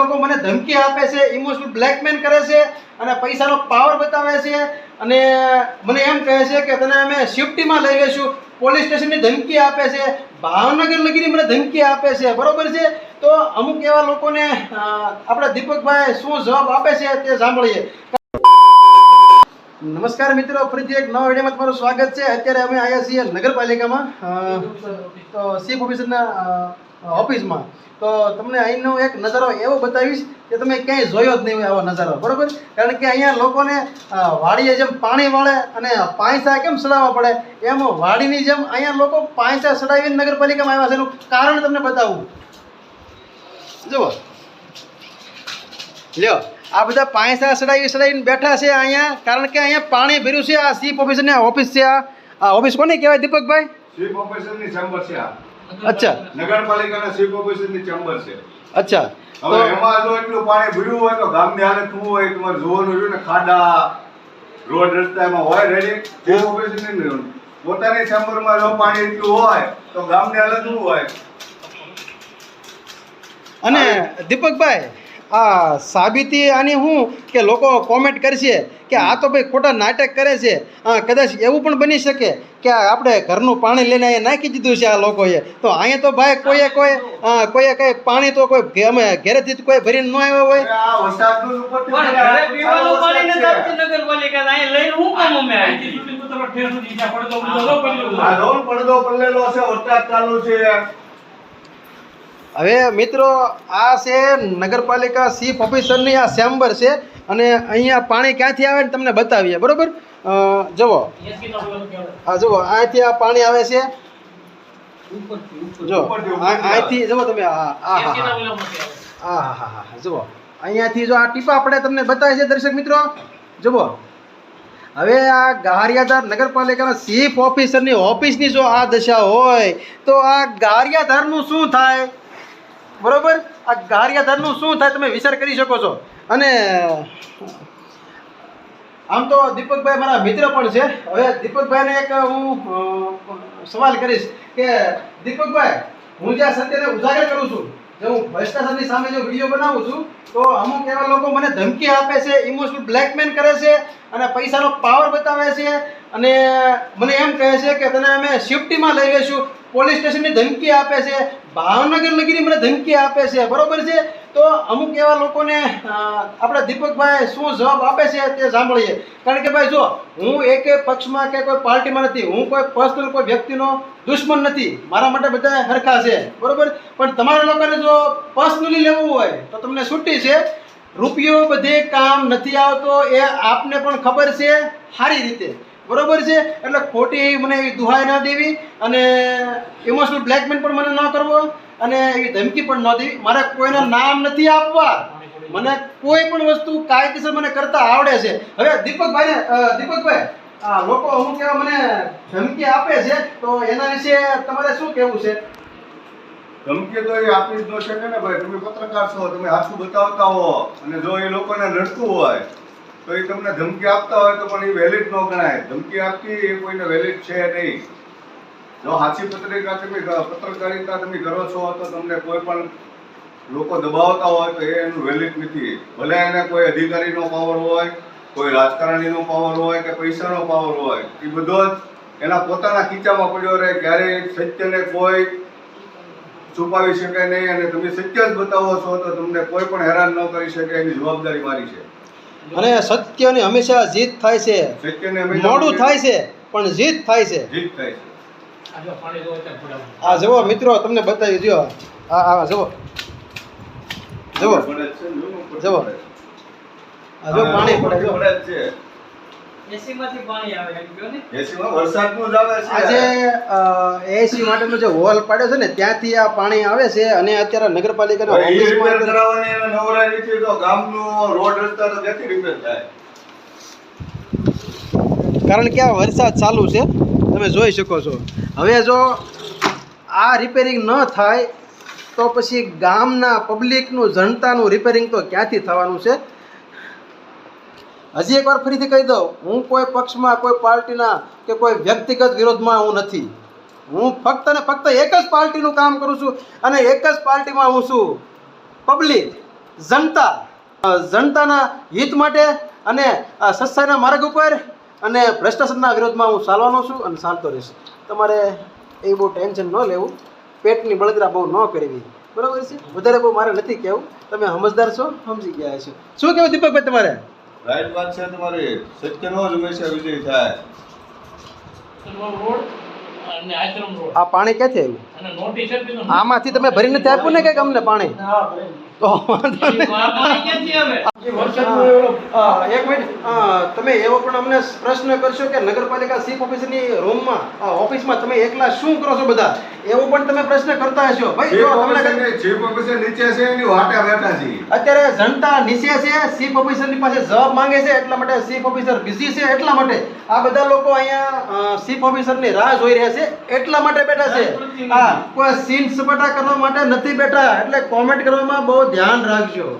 લોકો મને ધમકી આપે છે ઇમોશનલ બ્લેકમેલ કરે છે અને પૈસાનો પાવર બતાવે છે અને મને એમ કહે છે કે તને અમે શિફ્ટીમાં લઈ લઈશું પોલીસ સ્ટેશનની ધમકી આપે છે, ભાવનગર લગીની મને ધમકી આપે છે, બરોબર છે? તો અમુક એવા લોકોને આપણા દીપકભાઈ શું જવાબ આપે છે તે સાંભળીએ. નમસ્કાર મિત્રો, ફરીથી એક નવા વિડીયોમાં તમારું સ્વાગત છે. અત્યારે અમે આવ્યા છીએ નગરપાલિકામાં. તો ચીફ ઓફિસરના ઓફિસમાં. તો તમને અહીંનો એક નજારો એવો બતાવીશ કે તમે ક્યાંય જોયો જ નહીં આવો નજારો, બરાબર? કારણ કે અહીંયા લોકોને વાડીએ જેમ પાણી વાળે અને પાંચા કેમ સડાવવા પડે? એમ વાડીની જેમ અહીંયા લોકો પાંચા સડાવીને નગરપાલિકામાં આવ્યા છે. એનું કારણ તમને બતાવું. જુઓ. લ્યો, આ બધા પાંચા સડાવી સડાવીને બેઠા છે અહીંયા, કારણ કે અહીંયા પાણી ભર્યું છે. આ સીપ ઓફિસરની આ ઓફિસ છે આ ઓફિસ કોને કહેવાય, દીપકભાઈ? ચીફ ઓફિસરની ચેમ્બર છે આ. અચ્છા. નગરપાલિકાના ચીફ ઓફિસરની ચેમ્બર છે. અચ્છા. હવે એમાં જો એટલું પાણી ભર્યું હોય તો ગામની હાલત શું હોય તમારે જોવાનું રહ્યું ને ખાડા રોડ રસ્તા એમાં હોય રેડી ચીફ ઓફિસની પોતાની ચેમ્બરમાં જો પાણી એટલું હોય તો ગામની હાલત શું હોય? અને દીપકભાઈ આ સાબિતી આની હું કે લોકો કોમેન્ટ કરશે? કે આ તો ભાઈ ખોટા નાટક કરે છે. કદાચ એવું પણ બની શકે કે આપણે ઘરનું પાણી લઈને અહીંયા નાખી દીધું છે આ લોકોએ. તો અહીંયા તો ભાઈ કોઈએ કોઈ કોઈએ કઈ પાણી તો કોઈ અમે ઘરેથી જ કોઈ ભરીને ન આવ્યો હોય. પડદો પડેલો છે વરસાદ ચાલુ છે. હવે મિત્રો, આ છે નગરપાલિકા ચીફ ઓફિસરની આ ચેમ્બર છે અને અહીંયા પાણી ક્યાંથી આવે ને તમને બતાવીએ, બરોબર? જુઓ. હા, જુઓ અહીંથી આ પાણી આવે છે. જો અહીંથી જુઓ તમે હા હા હા હા હા જુઓ. અહીંયાથી જો આ ટીપા આપણે તમને બતાવે છે દર્શક મિત્રો. જુઓ. હવે આ ગારિયાધાર નગરપાલિકાના ચીફ ઓફિસરની ઓફિસની જો આ દશા હોય, તો આ ગારિયાધારનું શું થાય? બરોબર? આ ગારિયાધારનું શું થાય તમે વિચાર કરી શકો છો? અને, આમ તો દીપકભાઈ મારા મિત્ર પણ છે. હવે દીપકભાઈને એક હું સવાલ કરીશ કે, દીપકભાઈ, હું જ્યાં સત્યને ઉજાગર કરું છું, જો હું ભ્રષ્ટાચારની સામે જો વીડિયો બનાવું છું, તો અમુક એવા લોકો મને ધમકી આપે છે ઇમોશનલ બ્લેકમેલ કરે છે, અને પૈસાનો પાવર બતાવે છે, અને મને એમ કહે છે કે તને અમે શિફ્ટીમાં લઈ લઈશું પોલીસ સ્ટેશનની ધમકી આપે છે ભાવનગર લગીની મને ધમકી આપે છે. બરોબર છે? તો અમુક એવા લોકોને આપણા દીપકભાઈ શું જવાબ આપે છે તે સાંભળીએ. કારણ કે ભાઈ જો, હું એક પક્ષમાં કે કોઈ પાર્ટીમાં નથી, હું કોઈ પર્સનલ કોઈ વ્યક્તિનો દુશ્મન નથી. મારા માટે બધા હરખા છે. બરોબર? પણ તમારા લોકોને જો પર્સનલી લેવું હોય, તો તમને છૂટી છે. રૂપિયો બધે કામ નથી આવતો, એ આપને પણ ખબર છે. સારી રીતે. બરોબર છે? એટલે ખોટી મને એવી દુહાઈ ના દેવી અને ઇમોશનલ બ્લેકમેલ પણ મને ન કરવો અને એવી ધમકી પણ ન દેવી. મારે કોઈના નામ નથી આપવા. મને કોઈ પણ વસ્તુ કાયદેસર મને કરતા આવડે છે. હવે દીપકભાઈ દીપકભાઈ, આ લોકો અમુક એવા મને ધમકી આપે છે, તો એના વિશે તમારે શું કહેવું છે? ધમકી તો એ આપી જ ન શકે ને ભાઈ. તમે પત્રકાર છો, તમે આછું બતાવતા હો અને જો એ લોકોને નડતું હોય તો એ તમને ધમકી આપતા હોય તો પણ એ વેલિડ ન ગણાય. ધમકી આપતી એ કોઈને વેલિડ છે નહીં. જો સાચી પત્રિકા તમે પત્રકારિતા તમે કરો છો તો તમને કોઈ પણ લોકો દબાવતા હોય તો એ એનું વેલિડ નથી. ભલે એને કોઈ અધિકારીનો પાવર હોય, કોઈ રાજકારણીનો પાવર હોય કે પૈસાનો પાવર હોય, એ બધો જ એના પોતાના ખીચામાં પડ્યો રહે. ક્યારેય સત્યને કોઈ છુપાવી શકાય નહીં અને તમે સત્ય જ બતાવો છો તો તમને કોઈ પણ હેરાન ન કરી શકે એની જવાબદારી મારી છે. અને સત્યની હંમેશા જીત થાય છે. મોડું થાય છે પણ જીત થાય છે. જીત થાય આ જુઓ મિત્રો તમને બતાવી દો આ આ જુઓ. જુઓ. જુઓ. આ જો પાણી પડે છે. એસી માંથી પાણી આવે એમ કહો ને. એસીમાં વરસાદનું જ આવે છે. આજે એસી માટેનો જે હોલ પાડ્યો છે ને ત્યાંથી આ પાણી આવે છે અને અત્યારે નગરપાલિકાના હવે રિપેર કરાવવાની એને નથી તો ગામનું રોડ રસ્તા તો ક્યાંથી રિપેર થાય? કારણ કે આ વરસાદ ચાલુ છે તમે જોઈ શકો છો. હવે જો આ રિપેરિંગ ન થાય તો પછી ગામના પબ્લિકનું જનતાનું રિપેરિંગ તો ક્યાંથી થવાનું છે? હજી એકવાર ફરીથી કહી દઉં, હું કોઈ પક્ષમાં, કોઈ પાર્ટીના કે કોઈ વ્યક્તિગત વિરોધમાં હું નથી. હું ફક્ત ને ફક્ત એક જ પાર્ટીનું કામ કરું છું અને એક જ પાર્ટીમાં હું છું પબ્લિક, જનતા. જનતાના હિત માટે અને આ સત્સાઈના માર્ગ ઉપર અને ભ્રષ્ટાચારના વિરોધમાં હું ચાલવાનો છું અને ચાલતો રહીશ. તમારે એ બહુ ટેન્શન ન લેવું. પેટની બળતરા બહુ ન કરવી. બરાબર છે? વધારે બહુ મારે નથી કહેવું. તમે સમજદાર છો? સમજી ગયા છો. શું કહેવું દીપકભાઈ તમારે? રાઈટ વાત છે તમારી. સત્યનો જ હંમેશા વિજય થાય. રોડ અને આશ્રમ રોડ આ પાણી ક્યાંથી આવ્યું? આમાંથી તમે ભરી નથી આપ્યું ને કે અમને પાણી? તો વાંધો નહીં. આ પાણી ક્યાંથી આવે અ, એક મિનિટ. તમે એવો પણ અમને પ્રશ્ન કરશો કે નગરપાલિકા ચીફ ઓફિસરની રૂમમાં ઓફિસમાં તમે એકલા શું કરો છો બધા? એવો પણ તમે પ્રશ્ન કરતા હશો. ભાઈ જો તમને ચીફ ઓફિસર નીચે છે એની વાટે બેઠા છીએ. અત્યારે જનતા નીચે છે ચીફ ઓફિસરની પાસે જવાબ માંગે છે એટલા માટે ચીફ ઓફિસર બિઝી છે એટલા માટે. આ બધા લોકો અહીંયા ચીફ ઓફિસરની રાહ જોઈ રહ્યા છે એટલા માટે બેઠા છે. હા કોઈ સીન સપાટા કરવા માટે નથી બેઠા એટલે કોમેન્ટ કરવામાં બહુ ધ્યાન રાખજો.